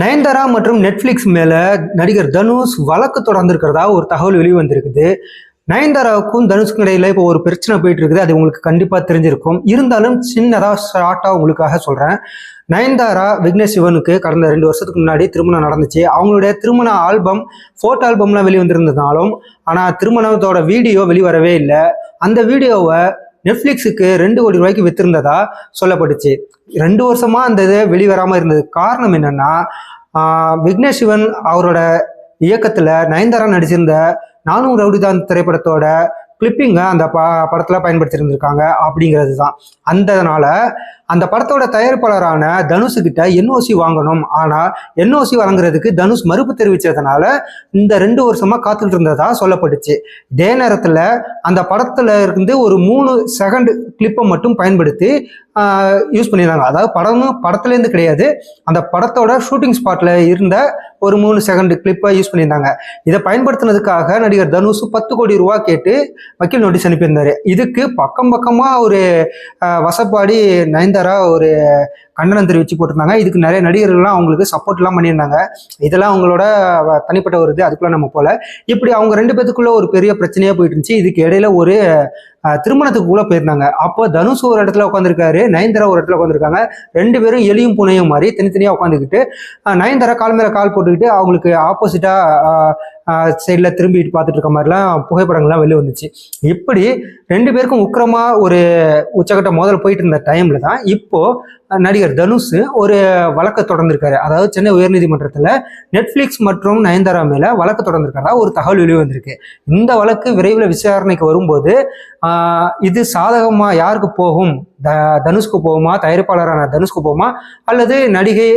நயன்தாரா மற்றும் நெட்ஃப்ளிக்ஸ் மேலே நடிகர் தனுஷ் வழக்கு தொடர்ந்துருக்கிறதா ஒரு தகவல் வெளிவந்திருக்குது. நயன்தாராவுக்கும் தனுஷ்க்கும் இடையில இப்போ ஒரு பிரச்சனை போயிட்டு இருக்குது அது உங்களுக்கு கண்டிப்பாக தெரிஞ்சிருக்கும். இருந்தாலும் சின்னதாக ஷார்ட்டாக உங்களுக்காக சொல்கிறேன் நயன்தாரா விக்னேஷ் சிவனுக்கு கடந்த ரெண்டு வருஷத்துக்கு முன்னாடி திருமணம் நடந்துச்சு. அவங்களுடைய திருமண ஆல்பம் ஃபோட்டோ ஆல்பம்லாம் வெளிவந்திருந்ததுனாலும் ஆனால் திருமணத்தோட வீடியோ வெளிவரவே இல்லை. அந்த வீடியோவை நெட்ஃப்ளிக்ஸுக்கு ரெண்டு கோடி ரூபாய்க்கு வித்திருந்ததா சொல்லப்பட்டுச்சு. ரெண்டு வருஷமா அந்த இது வெளிவராமல் இருந்தது. காரணம் என்னன்னா விக்னேஷ் சிவன் அவரோட இயக்கத்தில் நயன்தாரா நடிச்சிருந்த நானும் ரவுடிதான் திரைப்படத்தோட கிளிப்பிங்கை அந்த ப படத்தில் பயன்படுத்தியிருந்திருக்காங்க அப்படிங்கிறது தான் அந்தனால அந்த படத்தோட தயாரிப்பாளரான தனுஷுக்கிட்ட என்ஓசி வாங்கணும். ஆனால் என்ஓசி வழங்குறதுக்கு தனுஷ் மறுப்பு தெரிவிச்சதுனால இந்த ரெண்டு வருஷமா காத்துக்கிட்டு இருந்ததா சொல்லப்பட்டுச்சு. இதே நேரத்தில் அந்த படத்துல இருந்து ஒரு மூணு செகண்ட் கிளிப்பை மட்டும் பயன்படுத்தி யூஸ் பண்ணியிருந்தாங்க. அதாவது படமும் படத்துலேருந்து கிடையாது. அந்த படத்தோட ஷூட்டிங் ஸ்பாட்ல இருந்த ஒரு மூணு செகண்ட் கிளிப்பை யூஸ் பண்ணியிருந்தாங்க. இதை பயன்படுத்தினதுக்காக நடிகர் தனுஷ் பத்து கோடி ரூபா கேட்டு வக்கீல் நோட்டீஸ் அனுப்பியிருந்தாரு. இதுக்கு பக்கம் பக்கமாக ஒரு வசப்பாடி நயன்தாரா ஒரு கண்டனம் தெரிவித்து போட்டிருந்தாங்க. இதுக்கு நிறைய நடிகர்கள்லாம் அவங்களுக்கு சப்போர்ட்லாம் பண்ணியிருந்தாங்க. இதெல்லாம் அவங்களோட தனிப்பட்ட ஒரு இது அதுக்குள்ளே நம்ம போல. இப்படி அவங்க ரெண்டு பேத்துக்குள்ள ஒரு பெரிய பிரச்சனையாக போயிட்டு இருந்துச்சு. இதுக்கு இடையில ஒரு திருமணத்துக்கு கூட போயிருந்தாங்க. அப்போ தனுஷ் ஒரு இடத்துல உட்காந்துருக்காரு நயன்தாரா ஒரு இடத்துல உட்காந்துருக்காங்க ரெண்டு பேரும் எலியும் புனையும் மாதிரி தனித்தனியாக உட்காந்துக்கிட்டு நயன்தாரா கால் மேல கால் போட்டுக்கிட்டு அவங்களுக்கு ஆப்போசிட்டா சைடில் திரும்பிட்டு பார்த்துட்டு இருக்க மாதிரிலாம் புகைப்படங்கள்லாம் வெளியே வந்துச்சு. இப்படி ரெண்டு பேருக்கும் உக்கிரமா ஒரு உச்சகட்ட மோதல் போயிட்டு இருந்த டைம்ல தான் இப்போ நடிகர் தனுஷ் ஒரு வழக்கை தொடர்ந்திருக்காரு. அதாவது சென்னை உயர்நீதிமன்றத்தில் நெட்ஃப்ளிக்ஸ் மற்றும் நயன்தாரா மேலே வழக்கு தொடர்ந்திருக்காரா? ஒரு தகவல் வெளிவந்திருக்கு இந்த வழக்கு விரைவில் விசாரணைக்கு வரும்போது இது சாதகமாக யாருக்கு போகும்? த தனுஷ்க்கு போகுமா? தயாரிப்பாளரான தனுஷ்க்கு போகுமா? அல்லது நடிகை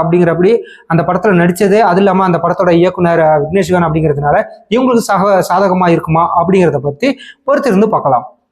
அப்படிங்கிறபடி அந்த படத்தில் நடித்தது அது இல்லாமல் அந்த படத்தோட இயக்குனர் விக்னேஷ்வன் அப்படிங்கிறதுனால இவங்களுக்கு சாக சாதகமாக இருக்குமா அப்படிங்கிறத பற்றி பொறுத்திருந்து பார்க்கலாம்.